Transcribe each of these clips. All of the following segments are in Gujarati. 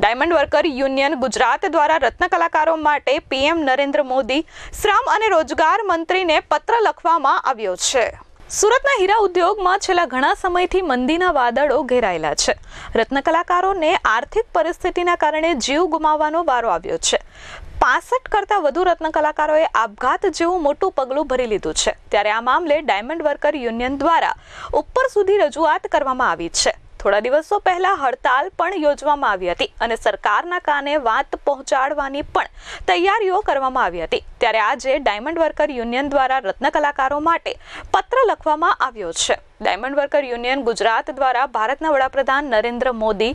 ડાયમંડ વર્કર યુનિયન ગુજરાત દ્વારા રત્ન કલાકારો માટે પીએમ નરેન્દ્ર મોદી શ્રમ અને રોજગાર મંત્રીને પત્ર લખવામાં આવ્યો છે. સુરતના હીરા ઉદ્યોગમાં છેલ્લા ઘણા સમયથી મંદીના વાદળો ઘેરાયેલા છે. રત્ન કલાકારોને આર્થિક પરિસ્થિતિના કારણે જીવ ગુમાવવાનો વારો આવ્યો છે. પાસઠ કરતાં વધુ રત્ન કલાકારોએ આપઘાત જેવું મોટું પગલું ભરી લીધું છે. ત્યારે આ મામલે ડાયમંડ વર્કર યુનિયન દ્વારા ઉપર સુધી રજૂઆત કરવામાં આવી છે. થોડા દિવસો પહેલા હડતાલ પણ યોજવામાં આવી હતી અને સરકારના કાને વાત પહોંચાડવાની પણ તૈયારીઓ કરવામાં આવી હતી. ત્યારે આજે ડાયમંડ વર્કર યુનિયન દ્વારા રત્ન કલાકારો માટે પત્ર લખવામાં આવ્યો છે. ડાયમંડ વર્કર યુનિયન ગુજરાત દ્વારા ભારતના વડાપ્રધાન નરેન્દ્ર મોદી,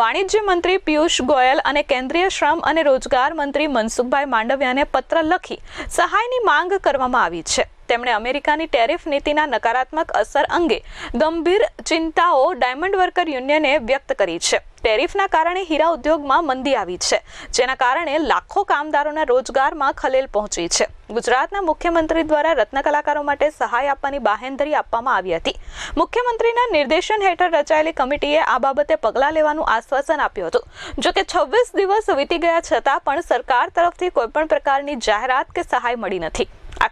વાણિજ્ય મંત્રી પિયુષ ગોયલ અને કેન્દ્રીય શ્રમ અને રોજગાર મંત્રી મનસુખભાઈ માંડવિયાને પત્ર લખી સહાયની માંગ કરવામાં આવી છે. તેમણે અમેરિકાની ટેરિફ નીતિના નકારાત્મક અસર અંગે ગંભીર ચિંતાઓ ડાયમંડ વર્કર યુનિયને વ્યક્ત કરી છે. ટેરિફના કારણે હીરા ઉદ્યોગમાં મંદી આવી છે, જેના કારણે લાખો કામદારોના રોજગારમાં ખલેલ પહોંચી છે. ગુજરાતના મુખ્યમંત્રી દ્વારા રત્ન કલાકારો માટે સહાય આપવાની બાહેંધરી આપવામાં આવી હતી. મુખ્યમંત્રીના નિર્દેશન હેઠળ રચાયેલી કમિટીએ આ બાબતે પગલાં લેવાનું આશ્વાસન આપ્યું હતું. જો કે છવ્વીસ દિવસ વીતી ગયા છતાં પણ સરકાર તરફથી કોઈપણ પ્રકારની જાહેરાત કે સહાય મળી નથી.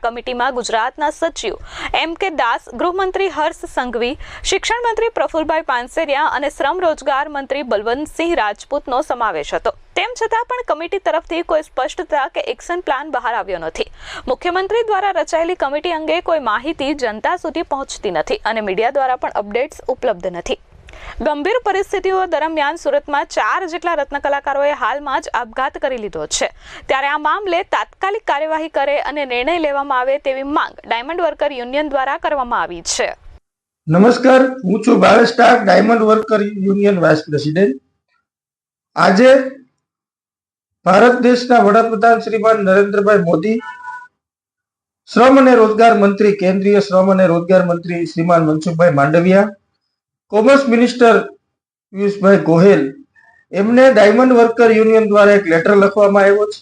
કમિટીમાં ગુજરાતના સચિવ એમ કે દાસ, ગૃહમંત્રી હર્ષ સંઘવી, શિક્ષણ મંત્રી પ્રફુલભાઈ પાનસેરિયા અને શ્રમ રોજગાર મંત્રી બલવંતસિંહ રાજપૂતનો સમાવેશ હતો. તેમ છતાં પણ કમિટી તરફથી કોઈ સ્પષ્ટતા કે એક્શન પ્લાન બહાર આવ્યો નથી. મુખ્યમંત્રી દ્વારા રચાયેલી કમિટી અંગે કોઈ માહિતી જનતા સુધી પહોંચતી નથી અને મીડિયા દ્વારા પણ અપડેટ્સ ઉપલબ્ધ નથી. ગંભીર પરિસ્થિતિઓ દરમિયાન સુરતમાં ચાર જેટલા રત્ન કલાકારોએ હાલમાં જ આપઘાત કરી લીધો છે. ત્યારે આ મામલે તાત્કાલિક કાર્યવાહી કરે અને નિર્ણય લેવામાં આવે તેવી માંગ ડાયમંડ વર્કર યુનિયન દ્વારા કરવામાં આવી છે. નમસ્કાર, હું છું Bhavesh Tak, diamond worker union vice president. આજે ભારત દેશના વડાપ્રધાન શ્રીમાન નરેન્દ્રભાઈ મોદી, શ્રમ અને રોજગાર મંત્રી, કેન્દ્રીય શ્રમ અને રોજગાર મંત્રી શ્રીમાન મનસુખભાઈ માંડવિયા કોમર્સ મિનિસ્ટર પિયુષભાઈ ગોહેલ એમને ડાયમંડ વર્કર યુનિયન દ્વારા એક લેટર લખવામાં આવ્યો છે.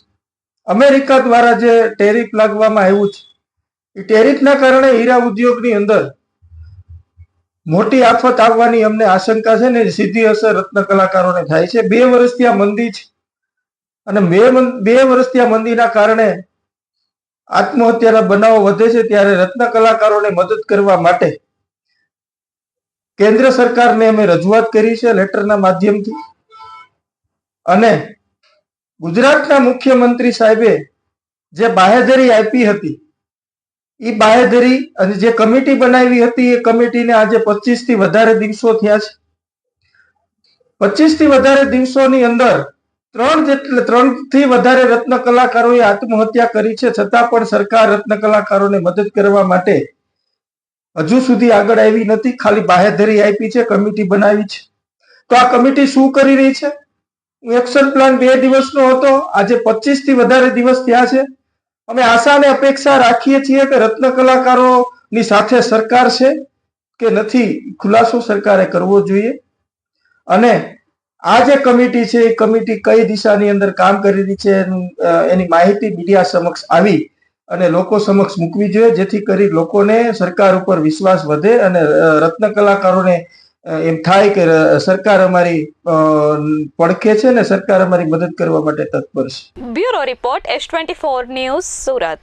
અમેરિકા દ્વારા જે ટેરિફ લાગવામાં આવ્યું છે, એ ટેરિફના કારણે હીરા ઉદ્યોગની અંદર મોટી આફત આવવાની અમને આશંકા છે ને સીધી અસર રત્ન કલાકારોને થાય છે. બે વર્ષથી આ મંદી છે અને બે વર્ષથી આ મંદીના કારણે આત્મહત્યાના બનાવો વધે છે ત્યારે રત્ન કલાકારોને મદદ કરવા માટે કેન્દ્ર સરકારને અમે રજૂઆત કરી છે લેટરના માધ્યમથી. અને ગુજરાતના મુખ્યમંત્રી સાહેબે જે બાહેધરી આપી હતી એ બાહેધરી અને જે કમિટી બનાવી હતી, એ કમિટીને આજે પચીસથી વધારે દિવસો થયા છે. પચીસથી વધારે દિવસોની અંદર ત્રણ જેટલા ત્રણથી વધારે રત્ન કલાકારોએ આત્મહત્યા કરી છે. છતાં પણ સરકાર રત્ન કલાકારોને મદદ કરવા માટે હજુ સુધી આગળ આવી નથી ખાલી બાહેધરી આપી છે કમિટી બનાવી છે. તો આ કમિટી શું કરી રહી છે? એક્શન પ્લાન બે દિવસનો હતો આજે પચીસથી વધારે દિવસ થયા છે. અમે આશા અને અપેક્ષા રાખીએ છીએ કે રત્ન કલાકારોની સાથે સરકાર છે કે નથી ખુલાસો સરકારે કરવો જોઈએ. અને આ જે કમિટી છે એ કમિટી કઈ દિશાની અંદર કામ કરી રહી છે એનું, માહિતી મીડિયા સમક્ષ આવી અને લોકો સમક્ષ મૂકવી જોઈએ, જેથી કરી લોકોને સરકાર ઉપર વિશ્વાસ વધે અને રત્ન કલાકારોને એમ થાય કે સરકાર અમારી પડખે છે ને સરકાર અમારી મદદ કરવા માટે તત્પર છે. Bureau report S twenty four news Surat.